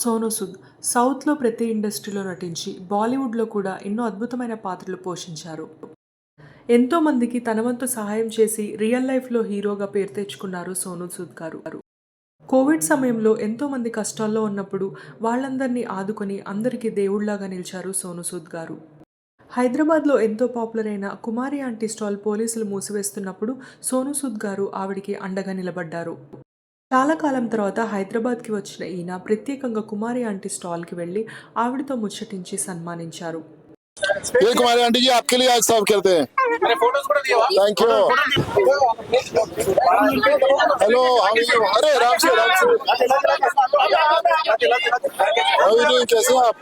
సోనూ సుద్ సౌత్లో ప్రతి ఇండస్ట్రీలో నటించి బాలీవుడ్లో కూడా ఎన్నో అద్భుతమైన పాత్రలు పోషించారు. ఎంతోమందికి తన వంతు సహాయం చేసి రియల్ లైఫ్లో హీరోగా పేరు తెచ్చుకున్నారు సోనూ సూద్ గారు. కోవిడ్ సమయంలో ఎంతోమంది కష్టాల్లో ఉన్నప్పుడు వాళ్ళందరినీ ఆదుకొని అందరికీ దేవుళ్ళాగా నిలిచారు సోనూ సూద్ గారు. హైదరాబాద్లో ఎంతో పాపులర్ అయిన కుమారి ఆంటీ స్టాల్ పోలీసులు మూసివేస్తున్నప్పుడు సోనూ సూద్ గారు ఆవిడికి అండగా నిలబడ్డారు. చాలా కాలం తర్వాత హైదరాబాద్కి వచ్చిన ఈయన ప్రత్యేకంగా కుమారి ఆంటీ స్టాల్కి వెళ్ళి ఆవిడతో ముచ్చటించి సన్మానించారు. ये कुमारी आंटी जी आपके लिए आज सर्व करते हैं। थैंक यू हेलो हम अरे राम से राम से कैसे आप?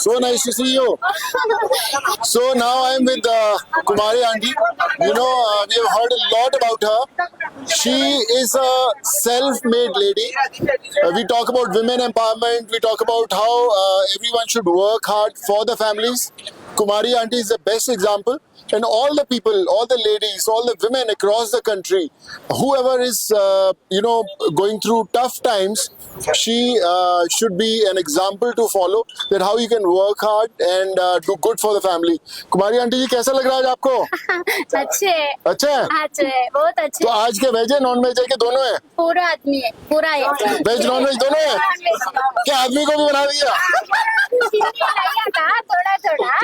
So nice to see you so now I am with Kumari aunty. You know we heard lot about her she is a self made lady we talk about women empowerment we talk about how everyone should work hard for the family families kumari aunty is the best example and all the people all the ladies all the women across the country whoever is uh, you know going through tough times she uh, should be an example to follow that how you can work hard and uh, do good for the family kumari aunty ji कैसा लग रहा है आज आपको अच्छे है अच्छा है अच्छे है बहुत अच्छे तो आज के वेज है नॉन वेज है कि दोनों है पूरा आदमी है पूरा है वेज नॉन वेज दोनों है क्या आदमी को भी बना दिया था थोड़ा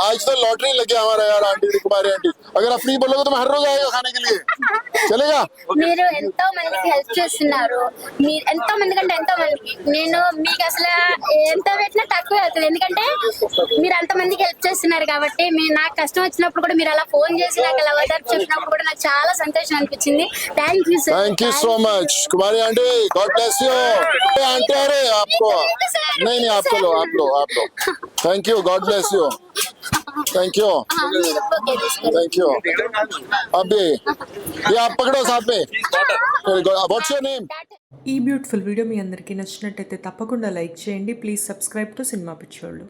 आज तो लॉटरी लग गया हमारा यार आंटी कुमारी आंटी अगर आप फ्री बोलोगे तो मैं हर रोज आएगा खाने के लिए चलेगा మీరు ఎంతో మందికి హెల్ప్ చేస్తున్నారు మీరు ఎంతో మంది కంటే ఎంతో మందికి నేను మీకు అసలు ఎంత పెట్టినా తక్కువే అవుతుంది ఎందుకంటే మీరు అంత మందికి హెల్ప్ చేస్తున్నారు కాబట్టి మీ నాకు కష్టం వచ్చినప్పుడు కూడా మీరు అలా ఫోన్ చేసి నాకు అలా వదార్పు చెప్పినప్పుడు కూడా నాకు చాలా సంతోషం అనిపించింది thank you sir thank you so much Kumari aunty God bless you aunty अरे आपको नहीं नहीं आपको लो आप लो आप लो thank you God bless you thank you thank you अब भी ये आप पकड़ो साथ में व्हाट्स योर नेम ఈ బ్యూటిఫుల్ వీడియో మీ అందరికీ నచ్చినట్టయితే తప్పకుండా లైక్ చేయండి ప్లీజ్ సబ్స్క్రైబ్ టు సినిమా పిచ్చోళ్ళు